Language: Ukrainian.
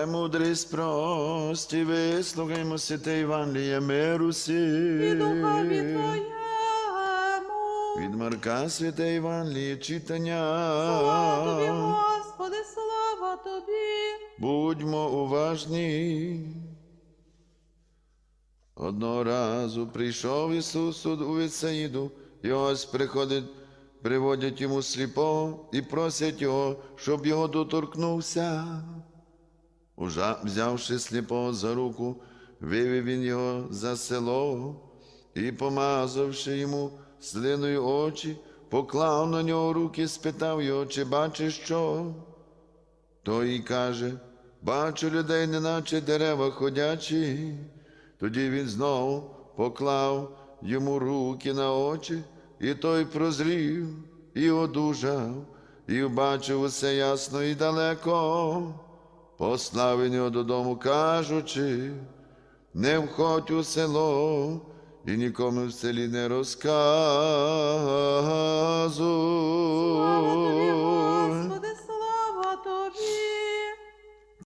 Премудрість прості, вислухаймо святе Євангеліє миру і сі. духові Твоєму. Від Марка святе Євангеліє читання. Слава Тобі, Господи, слава Тобі. Будьмо уважні. Одного разу прийшов Ісус у Віцаїду, і ось приходить, приводять йому сліпого і просять його, щоб його доторкнувся. Уже взявши сліпого за руку, вивів він його за село і, помазавши йому слиною очі, поклав на нього руки, спитав його, чи бачиш що? Той і каже, бачу людей, неначе дерева ходячі. Тоді він знову поклав йому руки на очі, і той прозрів, і одужав, і бачив усе ясно і далеко. Послав його додому, кажучи, не входь у село, і нікому в селі не. Слава